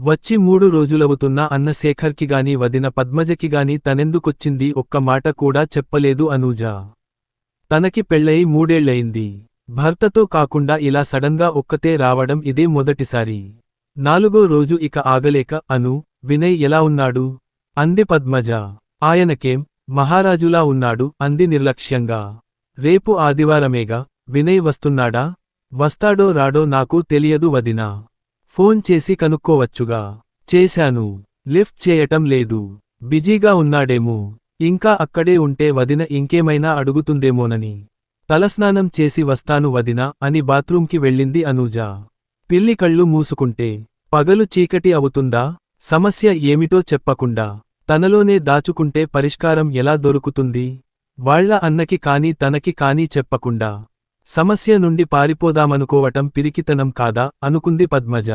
వచ్చి మూడు రోజులవుతున్న అన్న గాని వదిన పద్మజకి గాని తనెందుకొచ్చింది? ఒక్క మాట కూడా చెప్పలేదు అనూజ. తనకి పెళ్ళయి మూడేళ్ళయింది భర్తతో కాకుండా ఇలా సడన్గా ఒక్కతే రావడం ఇదే మొదటిసారి. నాలుగో రోజు ఇక ఆగలేక అను వినయ్ ఎలా ఉన్నాడు? అంది పద్మజ. ఆయనకేం? మహారాజులా ఉన్నాడు? అంది నిర్లక్ష్యంగా. రేపు ఆదివారమేగా? వినయ్ వస్తున్నాడా? వస్తాడో రాడో నాకు తెలియదు వదినా. ఫోన్ చేసి కనుక్కోవచ్చుగా. చేశాను. లిఫ్ట్ చేయటం లేదు. బిజీగా ఉన్నాడేమో. ఇంకా అక్కడే ఉంటే వదిన ఇంకేమైనా అడుగుతుందేమోనని. తలస్నానం చేసి వస్తాను వదినా అని బాత్రూంకి వెళ్ళింది అనూజ. పిల్లి కళ్ళు మూసుకుంటే. పగలు చీకటి అవుతుందా? సమస్య ఏమిటో చెప్పకుండా. తనలోనే దాచుకుంటే పరిష్కారం ఎలా దొరుకుతుంది? వాళ్ళ అన్నకి కాని తనకి కాని చెప్పకుండా. సమస్య నుండి పారిపోదామనుకోవటం పిరికితనం కాదా? అనుకుంది పద్మజ.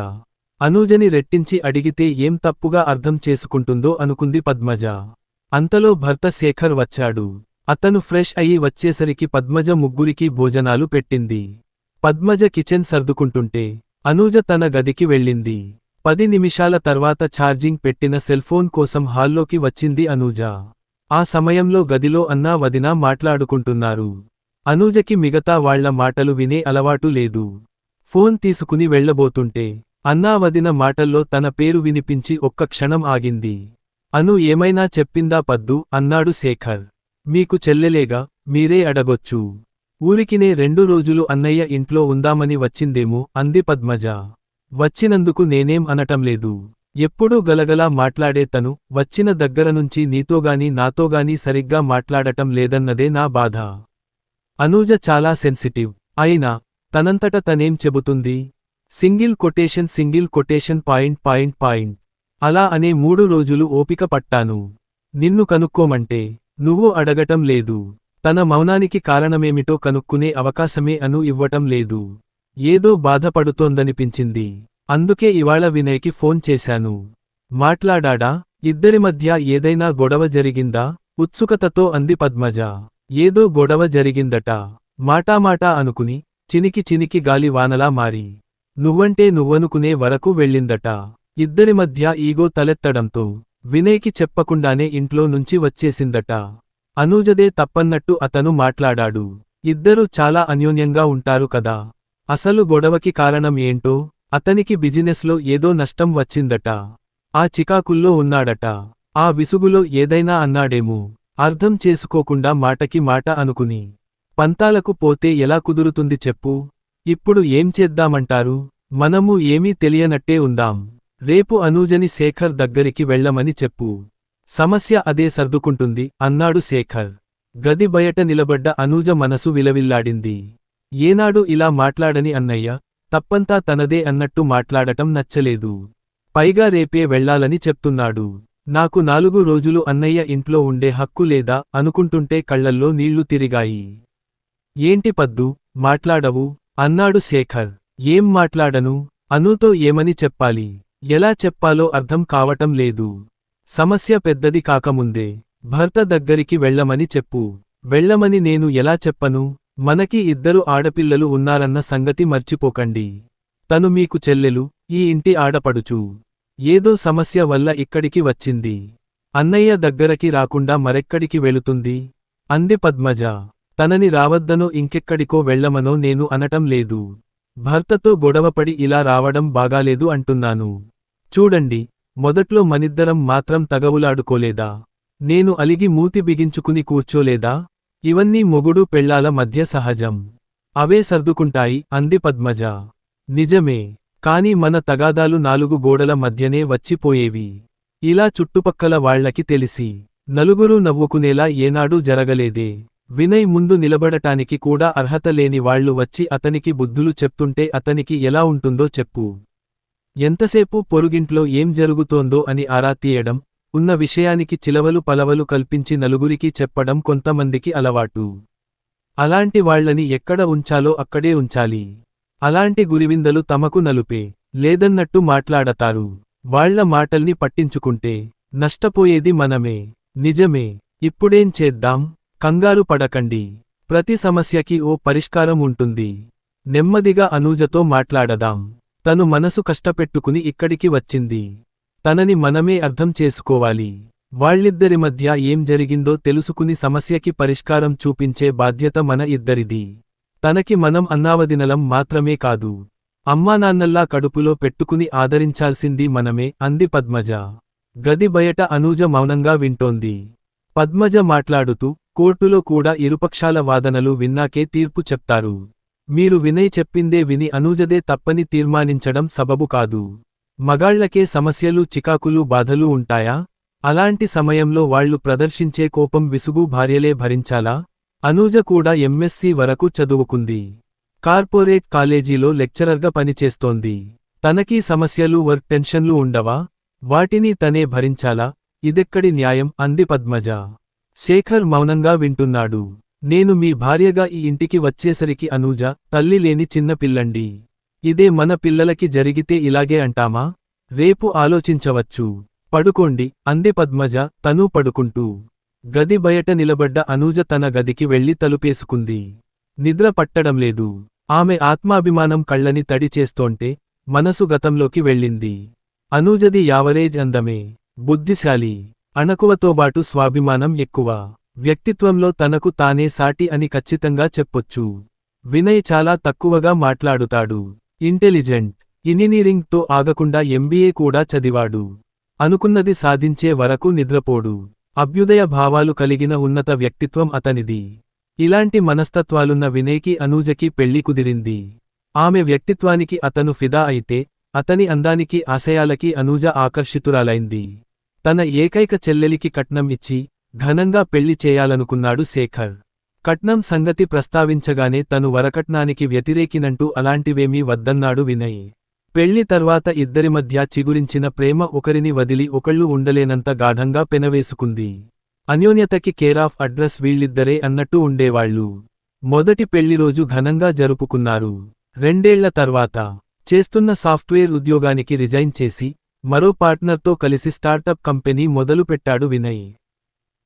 అనూజని రెట్టించి అడిగితే ఏం తప్పుగా అర్థం చేసుకుంటుందో అనుకుంది పద్మజ. అంతలో భర్త శేఖర్ వచ్చాడు. అతను ఫ్రెష్ అయి వచ్చేసరికి పద్మజ ముగ్గురికి భోజనాలు పెట్టింది. పద్మజ కిచెన్ సర్దుకుంటుంటే అనూజ తన గదికి వెళ్ళింది. పది నిమిషాల తర్వాత ఛార్జింగ్ పెట్టిన సెల్ఫోన్ కోసం హాల్లోకి వచ్చింది అనూజ. ఆ సమయంలో గదిలో అన్నా వదినా మాట్లాడుకుంటున్నారు. అనూజకి మిగతా వాళ్ళ మాటలు వినే అలవాటు లేదు. ఫోన్ తీసుకుని వెళ్ళబోతుంటే అన్నా వదిన మాటల్లో తన పేరు వినిపించి ఒక్క క్షణం ఆగింది. అను ఏమైనా చెప్పిందా పద్దు? అన్నాడు శేఖర్. మీకు చెల్లెలేగా? మీరే అడగొచ్చు. ఊరికినే రెండు రోజులు అన్నయ్య ఇంట్లో ఉందామని వచ్చిందేమో? అంది పద్మజ. వచ్చినందుకు నేనేం అనటం లేదు. ఎప్పుడూ గలగలా మాట్లాడే తను వచ్చిన దగ్గరనుంచి నీతోగాని నాతోగాని సరిగ్గా మాట్లాడటం లేదన్నదే నా బాధ. అనూజ చాలా సెన్సిటివ్. అయినా తనంతట తనేం చెబుతుంది? Single quotation single quotation point point point. అలా అనే మూడు రోజులు ఓపిక పట్టాను. నిన్ను కనుక్కోమంటే నువ్వు అడగటం లేదు. తన మౌనానికి కారణమేమిటో కనుక్కునే అవకాశమే అను ఇవ్వటం లేదు. ఏదో బాధపడుతోందనిపించింది. అందుకే ఇవాళ వినయ్కి ఫోన్ చేశాను. మాట్లాడాడా? ఇద్దరి మధ్య ఏదైనా గొడవ జరిగిందా? ఉత్సుకతతో అంది పద్మజ. ఏదో గొడవ జరిగిందట. మాటామాటా అనుకుని చినికి చినికి గాలి వానలా మారి నువ్వంటే నువ్వనుకునే వరకు వెళ్ళిందట. ఇద్దరి మధ్య ఈగో తలెత్తడంతో వినయ్కి చెప్పకుండానే ఇంట్లో నుంచి వచ్చేసిందట. అనూజదే తప్పన్నట్టు అతను మాట్లాడాడు. ఇద్దరూ చాలా అన్యోన్యంగా ఉంటారు కదా. అసలు గొడవకి కారణం ఏంటో అతనికి బిజినెస్లో ఏదో నష్టం వచ్చిందట. ఆ చికాకుల్లో ఉన్నాడట. ఆ విసుగులో ఏదైనా అన్నాడేమో. అర్థం చేసుకోకుండా మాటకి మాట అనుకుని పంతాలకు పోతే ఎలా కుదురుతుంది చెప్పు. ఇప్పుడు ఏం చేద్దామంటారు? మనము ఏమీ తెలియనట్టే ఉందాం. రేపు అనూజని శేఖర్ దగ్గరికి వెళ్ళమని చెప్పు. సమస్య అదే సర్దుకుంటుంది అన్నాడు శేఖర్. గది బయట నిలబడ్డ అనూజ మనసు విలవిల్లాడింది. ఏనాడు ఇలా మాట్లాడని అన్నయ్య తప్పంతా తనదే అన్నట్టు మాట్లాడటం నచ్చలేదు. పైగా రేపే వెళ్ళాలని చెప్తున్నాడు. నాకు నాలుగు రోజులు అన్నయ్య ఇంట్లో ఉండే హక్కు లేదా అనుకుంటుంటే కళ్ళల్లో నీళ్ళు తిరిగాయి. ఏంటి పద్దు? మాట్లాడవు? అన్నాడు శేఖర్. ఏం మాట్లాడను? అనూతో ఏమని చెప్పాలి? ఎలా చెప్పాలో అర్థం కావటం లేదు. సమస్య పెద్దది కాకముందే. భర్త దగ్గరికి వెళ్ళమని చెప్పు. వెళ్ళమని నేను ఎలా చెప్పను? మనకి ఇద్దరు ఆడపిల్లలు ఉన్నారన్న సంగతి మర్చిపోకండి. తను మీకు చెల్లెలు ఈ ఇంటి ఆడపడుచు. ఏదో సమస్య వల్ల ఇక్కడికి వచ్చింది. అన్నయ్య దగ్గరకి రాకుండా మరెక్కడికి వెళుతుంది? అంది పద్మజ. తనని రావద్దనో ఇంకెక్కడికో వెళ్ళమనో నేను అనటం లేదు. భర్తతో గొడవపడి ఇలా రావడం బాగాలేదు అంటున్నాను. చూడండి మొదట్లో మనిద్దరం మాత్రం తగవులాడుకోలేదా? నేను అలిగి మూతి బిగించుకుని కూర్చోలేదా? ఇవన్నీ మొగుడు పెళ్ళాల మధ్య సహజం. అవే సర్దుకుంటాయి అంది పద్మజ. నిజమే. కాని మన తగాదాలు నాలుగు గోడల మధ్యనే వచ్చిపోయేవి. ఇలా చుట్టుపక్కల వాళ్ళకి తెలిసి నలుగురు నవ్వుకునేలా ఏనాడూ జరగలేదే. వినయ్ ముందు నిలబడటానికి కూడా అర్హత లేని వాళ్ళు వచ్చి అతనికి బుద్ధులు చెప్తుంటే అతనికి ఎలా ఉంటుందో చెప్పు. ఎంతసేపు పొరుగింట్లో ఏం జరుగుతోందో అని ఆరా తీయడం ఉన్న విషయానికి చిలవలు పలవలు కల్పించి నలుగురికి చెప్పడం కొంతమందికి అలవాటు. అలాంటి వాళ్ళని ఎక్కడ ఉంచాలో అక్కడే ఉంచాలి. అలాంటి గురివిందలు తమకు నలుపే లేదన్నట్టు మాట్లాడతారు. వాళ్ళ మాటల్ని పట్టించుకుంటే నష్టపోయేది మనమే. నిజమే ఇప్పుడేం చేద్దాం? కంగారు పడకండి. ప్రతి సమస్యకి ఓ పరిష్కారం ఉంటుంది. నెమ్మదిగా అనూజతో మాట్లాడదాం. తను మనసు కష్టపెట్టుకుని ఇక్కడికి వచ్చింది. తనని మనమే అర్థం చేసుకోవాలి. వాళ్ళిద్దరి మధ్య ఏం జరిగిందో తెలుసుకుని సమస్యకి పరిష్కారం చూపించే బాధ్యత మన ఇద్దరిది. తనకి మనం అన్నావదినలం మాత్రమే కాదు. అమ్మానాన్నల్లా కడుపులో పెట్టుకుని ఆదరించాల్సింది మనమే అంది పద్మజ. గది బయట అనూజ మౌనంగా వింటోంది. పద్మజ మాట్లాడుతూ కోర్టులో కూడా ఇరుపక్షాల వాదనలు విన్నాకే తీర్పు చెప్తారు. మీరు వినయ్ చెప్పిందే విని అనూజదే తప్పని తీర్మానించడం సబబు కాదు. మగాళ్ళకే సమస్యలు చికాకులు బాధలు ఉంటాయా? అలాంటి సమయంలో వాళ్ళు ప్రదర్శించే కోపం విసుగు భార్యలే భరించాలా? అనూజ కూడా ఎంఎస్సి వరకు చదువుకుంది. కార్పొరేట్ కాలేజీలో లెక్చరర్గా పనిచేస్తోంది. తనకీ సమస్యలు వర్క్ టెన్షన్లు ఉండవా? వాటిని తనే భరించాలా? ఇదెక్కడి న్యాయం? అంది పద్మజ. శేఖర్ మౌనంగా వింటున్నాడు. నేను మీ భార్యగా ఈ ఇంటికి వచ్చేసరికి అనూజ తల్లి లేని చిన్న పిల్లండి. ఇదే మన పిల్లలకి జరిగితే ఇలాగే అంటామా? రేపు ఆలోచించవచ్చు. పడుకోండి అంది పద్మజ తనూ పడుకుంటూ. గది బయట నిలబడ్డ అనూజ తన గదికి వెళ్ళి తలుపేసుకుంది. నిద్ర పట్టడం లేదు. ఆమె ఆత్మాభిమానం కళ్ళని తడి చేస్తోంటే మనసు గతంలోకి వెళ్ళింది. అనూజది యావరేజ్ అందమే. బుద్ధిశాలి. అణకువతోబాటు స్వాభిమానం ఎక్కువ. వ్యక్తిత్వంలో తనకు తానే సాటి అని ఖచ్చితంగా చెప్పొచ్చు. వినయ్ చాలా తక్కువగా మాట్లాడుతాడు. ఇంటెలిజెంట్. ఇంజనీరింగ్తో ఆగకుండా ఎంబీఏ కూడా చదివాడు. అనుకున్నది సాధించే వరకు నిద్రపోడు. అభ్యుదయ భావాలు కలిగిన ఉన్నత వ్యక్తిత్వం అతనిది. ఇలాంటి మనస్తత్వాలున్న వినయ్కి అనూజకి పెళ్ళి కుదిరింది. ఆమె వ్యక్తిత్వానికి అతను ఫిదా అయితే అతని అందానికి ఆశయాలకి అనూజ ఆకర్షితురాలైంది. తన ఏకైక చెల్లెలికి కట్నం ఇచ్చి ఘనంగా పెళ్ళి చేయాలనుకున్నాడు శేఖర్. కట్నం సంగతి ప్రస్తావించగానే తను వరకట్నానికి వ్యతిరేకినంటూ అలాంటివేమీ వద్దన్నాడు వినయ్. పెళ్ళి తర్వాత ఇద్దరి మధ్య చిగురించిన ప్రేమ ఒకరిని వదిలి ఒకళ్ళు ఉండలేనంత గాఢంగా పెనవేసుకుంది. అన్యోన్యతకి కేరాఫ్ అడ్రస్ వీళ్ళిద్దరే అన్నట్టు ఉండేవాళ్ళు మొదటి పెళ్ళిరోజు ఘనంగా జరుపుకున్నారు. రెండేళ్ళ తర్వాత చేస్తున్న సాఫ్ట్వేర్ ఉద్యోగానికి రిజైన్ చేసి మరో పార్ట్నర్తో కలిసి స్టార్టప్ కంపెనీ మొదలుపెట్టాడు వినయ్.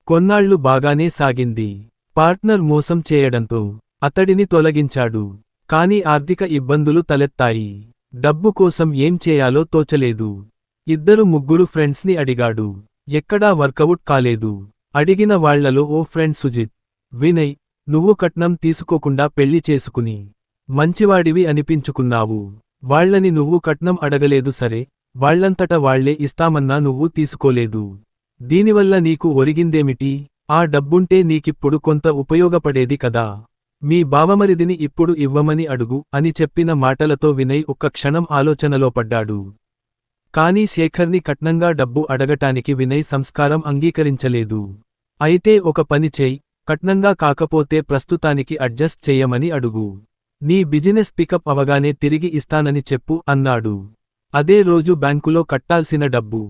కొన్నాళ్ళు బాగానే సాగింది. పార్ట్నర్ మోసం చేయడంతో అతడిని తొలగించాడు. కాని ఆర్థిక ఇబ్బందులు తలెత్తాయి. డబ్బు కోసం ఏం చేయాలో తోచలేదు. ఇద్దరు ముగ్గురు ఫ్రెండ్స్ని అడిగాడు. ఎక్కడా వర్కవుట్ కాలేదు. అడిగిన వాళ్ళలో ఓ ఫ్రెండ్ సుజిత్ వినయ్ నువ్వు కట్నం తీసుకోకుండా పెళ్ళి చేసుకుని మంచివాడివి అనిపించుకున్నావు. వాళ్ళని నువ్వు కట్నం అడగలేదు సరే వాళ్ళంతట వాళ్ళే ఇస్తామన్నా నువ్వు తీసుకోలేదు. దీనివల్ల నీకు ఒరిగిందేమిటి? ఆ డబ్బుంటే నీకిప్పుడు కొంత ఉపయోగపడేది కదా. మీ బావమరిదిని ఇప్పుడు ఇవ్వమని అడుగు అని చెప్పిన మాటలతో వినయ్ ఒక్క క్షణం ఆలోచనలో పడ్డాడు. కానీ శేఖర్ని కట్నంగా డబ్బు అడగటానికి వినయ్ సంస్కారం అంగీకరించలేదు. అయితే ఒక పని చేయి కట్నంగా కాకపోతే ప్రస్తుతానికి అడ్జస్ట్ చెయ్యమని అడుగు. నీ బిజినెస్ పికప్ అవగానే తిరిగి ఇస్తానని చెప్పు అన్నాడు. అదే రోజు బ్యాంకులో కట్టాల్సిన డబ్బు.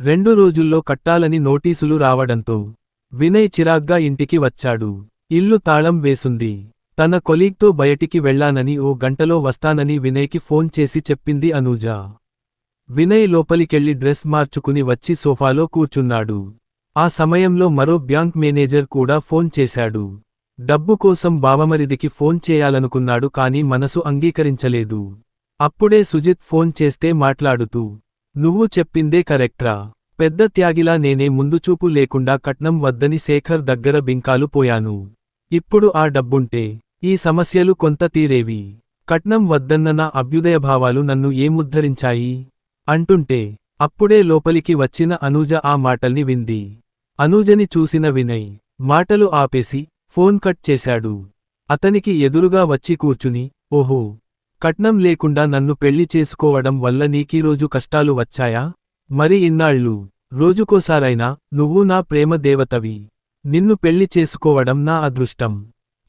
రెండు రోజుల్లో కట్టాలని నోటీసులు రావడంతో వినయ్ చిరాగ్గా ఇంటికి వచ్చాడు. ఇల్లు తాళం వేసుంది. తన కొలీగ్తో బయటికి వెళ్ళానని ఓ గంటలో వస్తానని వినయ్కి ఫోన్ చేసి చెప్పింది అనూజ. వినయ్ లోపలికెళ్ళి డ్రెస్ మార్చుకుని వచ్చి సోఫాలో కూర్చున్నాడు. ఆ సమయంలో మరో బ్యాంక్ మేనేజర్ కూడా ఫోన్ చేశాడు. డబ్బు కోసం బావమరిదికి ఫోన్ చేయాలనుకున్నాడు కాని మనసు అంగీకరించలేదు. అప్పుడే సుజిత్ ఫోన్ చేస్తే మాట్లాడుతూ నువ్వు చెప్పిందే కరెక్ట్రా. పెద్ద త్యాగిలా నేనే ముందుచూపు లేకుండా కట్నం వద్దని శేఖర్ దగ్గర బింకాలు పోయాను. ఇప్పుడు ఆ డబ్బుంటే ఈ సమస్యలు కొంత తీరేవి. కట్నం వద్దన్న నా అభ్యుదయభావాలు నన్ను ఏముద్ధరించాయి? అంటుంటే అప్పుడే లోపలికి వచ్చిన అనూజ ఆ మాటల్ని వింది. అనూజని చూసిన వినయ్ మాటలు ఆపేసి ఫోన్ కట్ చేశాడు. అతనికి ఎదురుగా వచ్చి కూర్చుని ఓహో కట్నం లేకుండా నన్ను పెళ్ళి చేసుకోవడం వల్ల నీకీరోజు కష్టాలు వచ్చాయా? మరి ఇన్నాళ్ళు రోజుకోసారైనా నువ్వు నా ప్రేమ దేవతవి. నిన్ను పెళ్ళి చేసుకోవడం నా అదృష్టం.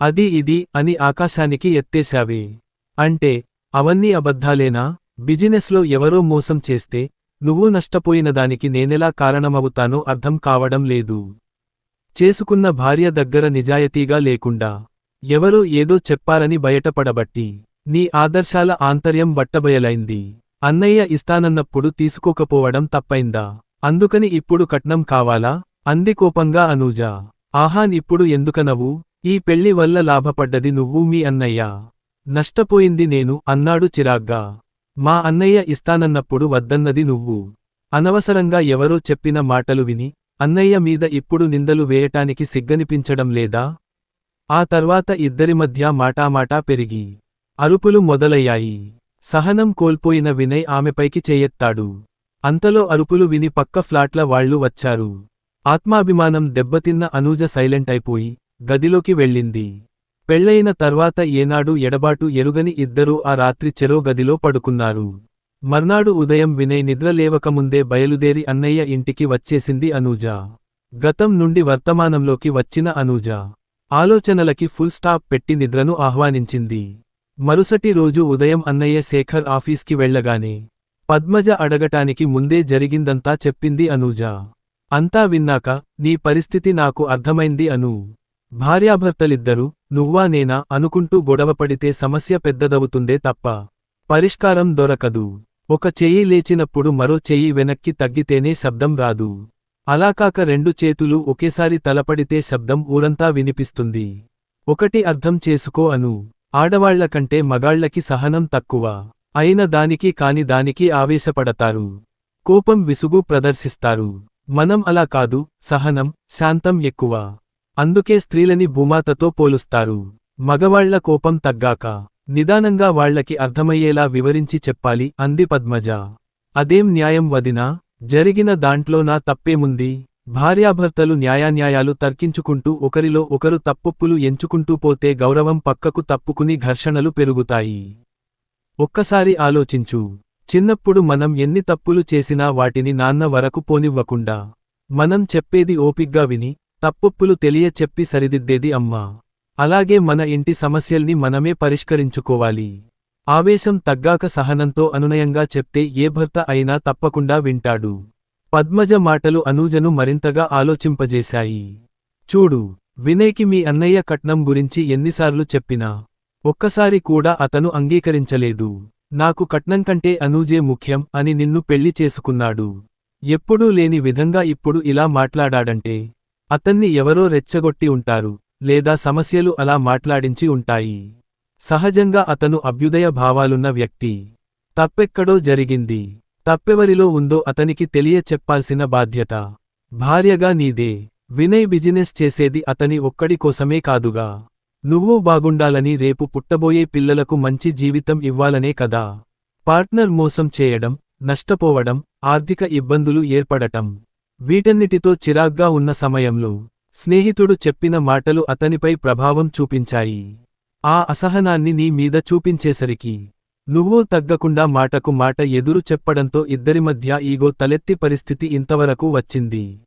అది ఇది అని ఆకాశానికి ఎత్తేశావే. అంటే అవన్నీ అబద్ధాలేనా? బిజినెస్లో ఎవరో మోసం చేస్తే నువ్వు నష్టపోయిన దానికి నేనెలా కారణమవుతానో అర్థం కావడం లేదు. చేసుకున్న భార్య దగ్గర నిజాయితీగా లేకుండా ఎవరో ఏదో చెప్పారని బయటపడబట్టి నీ ఆదర్శాల ఆంతర్యం బట్టబయలైంది అన్నయ్య ఇస్తానన్నప్పుడు తీసుకోకపోవడం తప్పైందా? అందుకని ఇప్పుడు కట్నం కావాలా? అంది కోపంగా అనూజ. ఆహాన్ ఇప్పుడు ఎందుకనవు? ఈ పెళ్ళి వల్ల లాభపడ్డది నువ్వు మీ అన్నయ్య. నష్టపోయింది నేను అన్నాడు చిరాగ్గా. మా అన్నయ్య ఇస్తానన్నప్పుడు వద్దన్నది నువ్వు. అనవసరంగా ఎవరో చెప్పిన మాటలు విని అన్నయ్య మీద ఇప్పుడు నిందలు వేయటానికి సిగ్గనిపించడం లేదా? ఆ తర్వాత ఇద్దరి మధ్య మాటామాటా పెరిగి అరుపులు మొదలయ్యాయి. సహనం కోల్పోయిన వినయ్ ఆమెపైకి చేయెత్తాడు. అంతలో అరుపులు విని పక్క ఫ్లాట్ల వాళ్ళు వచ్చారు. ఆత్మాభిమానం దెబ్బతిన్న అనూజ సైలెంట్ అయిపోయి గదిలోకి వెళ్ళింది. పెళ్ళయిన తర్వాత ఏనాడు ఎడబాటు ఎరుగని ఇద్దరూ ఆ రాత్రి చెరో గదిలో పడుకున్నారు. మర్నాడు ఉదయం వినయ్ నిద్రలేవకముందే బయలుదేరి అన్నయ్య ఇంటికి వచ్చేసింది అనూజ. గతం నుండి వర్తమానంలోకి వచ్చిన అనూజ. ఆలోచనలకి ఫుల్ స్టాప్ పెట్టి నిద్రను ఆహ్వానించింది. మరుసటి రోజు ఉదయం అన్నయ్య శేఖర్ ఆఫీస్కి వెళ్ళగానే పద్మజ అడగటానికి ముందే జరిగిందంతా చెప్పింది అనూజ. అంతా విన్నాక నీ పరిస్థితి నాకు అర్థమైంది అను. భార్యాభర్తలిద్దరూ నువ్వా నేనా అనుకుంటూ గొడవపడితే సమస్య పెద్దదవుతుందే తప్ప. పరిష్కారం దొరకదు. ఒక చెయ్యి లేచినప్పుడు మరో చెయ్యి వెనక్కి తగ్గితేనే శబ్దం రాదు. అలాకాక రెండు చేతులు ఒకేసారి తలపడితే శబ్దం ఊరంతా వినిపిస్తుంది. ఒకటి అర్థం చేసుకో అను. ఆడవాళ్ళ కంటే మగాళ్ళకి సహనం తక్కువ. అయిన దానికి కాని దానికి ఆవేశపడతారు. కోపం విసుగు ప్రదర్శిస్తారు. మనం అలా కాదు సహనం శాంతం ఎక్కువ. అందుకే స్త్రీలని భూమాతతో పోలుస్తారు. మగవాళ్ళ కోపం తగ్గాక నిదానంగా వాళ్ళకి అర్థమయ్యేలా వివరించి చెప్పాలి అంది పద్మజ. అదేం న్యాయం వదినా? జరిగిన దాంట్లో నా తప్పేముంది భార్యాభర్తలు న్యాయాన్యాయాలు తర్కించుకుంటూ ఒకరిలో ఒకరు తప్పొప్పులు ఎంచుకుంటూ పోతే గౌరవం పక్కకు తప్పుకుని ఘర్షణలు పెరుగుతాయి. ఒక్కసారి ఆలోచించు. చిన్నప్పుడు మనం ఎన్ని తప్పులు చేసినా వాటిని నాన్న వరకు పోనివ్వకుండా. మనం చెప్పేది ఓపిగ్గా విని తప్పొప్పులు తెలియ చెప్పి సరిదిద్దేది అమ్మా. అలాగే మన ఇంటి సమస్యల్ని మనమే పరిష్కరించుకోవాలి. ఆవేశం తగ్గాక సహనంతో అనునయంగా చెప్తే ఏ భర్త అయినా తప్పకుండా వింటాడు. పద్మజ మాటలు అనూజను మరింతగా ఆలోచింపజేశాయి. చూడు వినయ్కి మీ అన్నయ్య కట్నం గురించి ఎన్నిసార్లు చెప్పినా ఒక్కసారి కూడా అతను అంగీకరించలేదు. నాకు కట్నం కంటే అనూజే ముఖ్యం అని నిన్ను పెళ్ళి చేసుకున్నాడు. ఎప్పుడూ లేని విధంగా ఇప్పుడు ఇలా మాట్లాడాడంటే అతన్ని ఎవరో రెచ్చగొట్టి ఉంటారు లేదా సమస్యలు అలా మాట్లాడించి ఉంటాయి. సహజంగా అతను అభ్యుదయ భావాలున్న వ్యక్తి. తప్పెక్కడో జరిగింది. తప్పెవరిలో ఉందో అతనికి తెలియ చెప్పాల్సిన బాధ్యత. భార్యగా నీదే. వినయ్ బిజినెస్ చేసేది అతని ఒక్కడి కోసమే కాదుగా. నువ్వు బాగుండాలని రేపు పుట్టబోయే పిల్లలకు మంచి జీవితం ఇవ్వాలనే కదా. పార్ట్నర్ మోసం చేయడం నష్టపోవడం ఆర్థిక ఇబ్బందులు ఏర్పడటం. వీటన్నిటితో చిరాగ్గా ఉన్న సమయంలో స్నేహితుడు చెప్పిన మాటలు అతనిపై ప్రభావం చూపించాయి. ఆ అసహనాన్ని నీ మీద చూపించేసరికి నువ్వో తగ్గకుండా మాటకు మాట ఎదురు చెప్పడంతో ఇద్దరి మధ్య ఈగో తలెత్తి పరిస్థితి ఇంతవరకు వచ్చింది.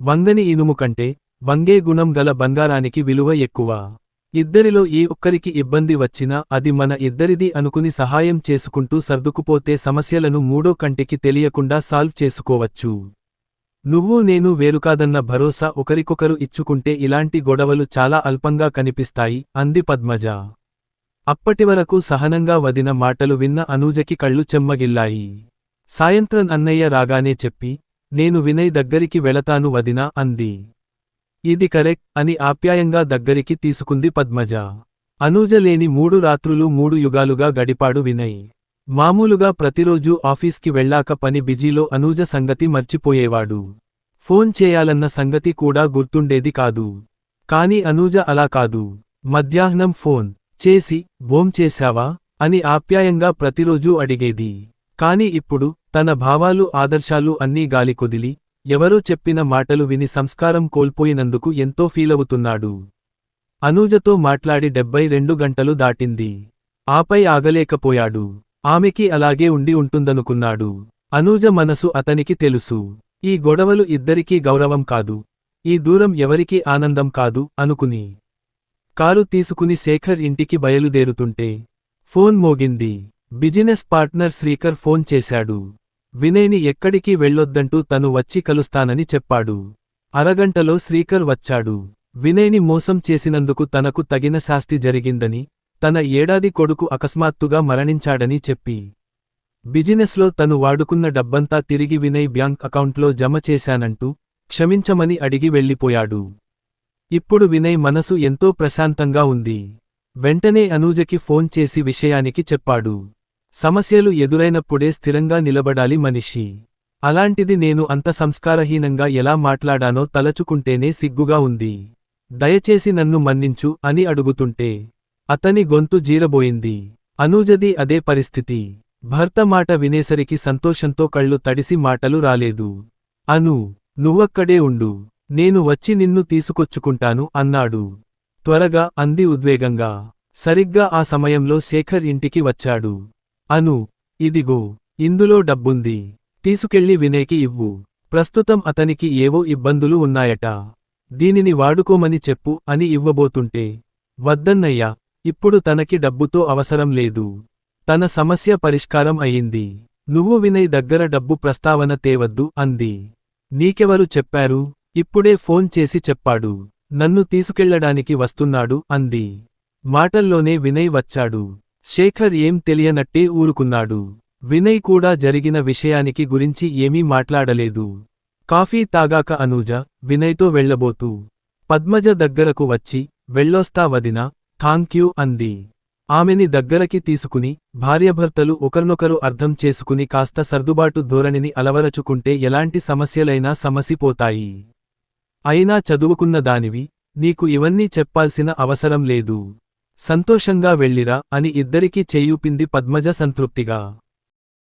వంగని ఇనుము కంటే వంగే గుణం గల బంగారానికి విలువ ఎక్కువ. ఇద్దరిలో ఏ ఒక్కరికి ఇబ్బంది వచ్చినా అది మన ఇద్దరిది అనుకుని సహాయం చేసుకుంటూ సర్దుకుపోతే సమస్యలను మూడో కంటికి తెలియకుండా సాల్వ్ చేసుకోవచ్చు. నువ్వు నేను వేరుకాదన్న భరోసా ఒకరికొకరు ఇచ్చుకుంటే ఇలాంటి గొడవలు చాలా అల్పంగా కనిపిస్తాయి అంది పద్మజ. అప్పటివరకు సహనంగా వదిన మాటలు విన్న అనూజకి కళ్ళు చెమ్మగిల్లాయి. సాయంత్రం అన్నయ్య రాగానే చెప్పి నేను వినయ్ దగ్గరికి వెళతాను వదినా అంది. ఇది కరెక్ట్ అని ఆప్యాయంగా దగ్గరికి తీసుకుంది పద్మజ. అనూజ లేని మూడు రాత్రులు మూడు యుగాలుగా గడిపాడు వినయ్. మామూలుగా ప్రతిరోజూ ఆఫీస్కి వెళ్ళాక పని బిజీలో అనూజ సంగతి మర్చిపోయేవాడు. ఫోన్ చేయాలన్న సంగతి కూడా గుర్తుండేది కాదు. కాని అనూజ అలా కాదు. మధ్యాహ్నం ఫోన్ చేసి భోంచేశావా అని ఆప్యాయంగా ప్రతిరోజూ అడిగేది. కాని ఇప్పుడు తన భావాలు ఆదర్శాలు అన్నీ గాలికొదిలి ఎవరో చెప్పిన మాటలు విని సంస్కారం కోల్పోయినందుకు ఎంతో ఫీలవుతున్నాడు అనూజతో మాట్లాడి డెబ్బై రెండు గంటలు దాటింది. ఆపై ఆగలేకపోయాడు. ఆమెకి అలాగే ఉండి ఉంటుందనుకున్నాడు. అనూజ మనసు అతనికి తెలుసు. ఈ గొడవలు ఇద్దరికీ గౌరవం కాదు. ఈ దూరం ఎవరికీ ఆనందం కాదు అనుకుని. కారు తీసుకుని శేఖర్ ఇంటికి బయలుదేరుతుంటే ఫోన్ మోగింది. బిజినెస్ పార్ట్నర్ శ్రీకర్ ఫోన్ చేశాడు. వినేని ఎక్కడికి వెళ్ళొద్దంటూ తను వచ్చి కలుస్తానని చెప్పాడు. అరగంటలో శ్రీకర్ వచ్చాడు. వినయ్ని మోసం చేసినందుకు తనకు తగిన శాస్తి జరిగిందని తన ఏడాది కొడుకు అకస్మాత్తుగా మరణించాడని చెప్పి. బిజినెస్లో తను వాడుకున్న డబ్బంతా తిరిగి వినయ్ బ్యాంక్ అకౌంట్లో జమ చేశానంటూ క్షమించమని అడిగి వెళ్ళిపోయాడు. ఇప్పుడు వినయ్ మనసు ఎంతో ప్రశాంతంగా ఉంది. వెంటనే అనూజకి ఫోన్ చేసి విషయానికి చెప్పాడు. సమస్యలు ఎదురైనప్పుడే స్థిరంగా నిలబడాలి మనిషి. అలాంటిది నేను అంత సంస్కారహీనంగా ఎలా మాట్లాడానో తలచుకుంటేనే సిగ్గుగా ఉంది. దయచేసి నన్ను మన్నించు అని అడుగుతుంటే అతని గొంతు జీరబోయింది. అనూజది అదే పరిస్థితి. భర్త మాట వినేసరికి సంతోషంతో కళ్ళు తడిసి మాటలు రాలేదు. అను నువ్వక్కడే ఉండు. నేను వచ్చి నిన్ను తీసుకొచ్చుకుంటాను అన్నాడు. త్వరగా అంది ఉద్వేగంగా. సరిగ్గా ఆ సమయంలో శేఖర్ ఇంటికి వచ్చాడు. అను ఇదిగో ఇందులో డబ్బుంది. తీసుకెళ్ళి వినేకి ఇవ్వు. ప్రస్తుతం అతనికి ఏవో ఇబ్బందులు ఉన్నాయట. దీనిని వాడుకోమని చెప్పు అని ఇవ్వబోతుంటే వద్దన్నయ్యా ఇప్పుడు తనకి డబ్బుతో అవసరం లేదు. తన సమస్య పరిష్కారం అయింది. నువ్వు వినయ్ దగ్గర డబ్బు ప్రస్తావన తేవద్దు అంది. నీకెవరు చెప్పారు? ఇప్పుడే ఫోన్ చేసి చెప్పాడు. నన్ను తీసుకెళ్ళడానికి వస్తున్నాడు అంది. మాటల్లోనే వినయ్ వచ్చాడు. శేఖర్ ఏం తెలియనట్టే ఊరుకున్నాడు. వినయ్ కూడా జరిగిన విషయానికి గురించి ఏమీ మాట్లాడలేదు. కాఫీ తాగాక అనూజ వినయ్తో వెళ్ళబోతూ పద్మజ దగ్గరకు వచ్చి వెళ్ళొస్తా వదినా థాంక్యూ అంది. ఆమెని దగ్గరకి తీసుకుని భార్యభర్తలు ఒకరినొకరు అర్థం చేసుకుని కాస్త సర్దుబాటు ధోరణిని అలవరచుకుంటే ఎలాంటి సమస్యలైనా సమసిపోతాయి. అయినా చదువుకున్న దానివి నీకు ఇవన్నీ చెప్పాల్సిన అవసరం లేదు. సంతోషంగా వెళ్ళిరా అని ఇద్దరికీ చేయూపింది పద్మజ సంతృప్తిగా.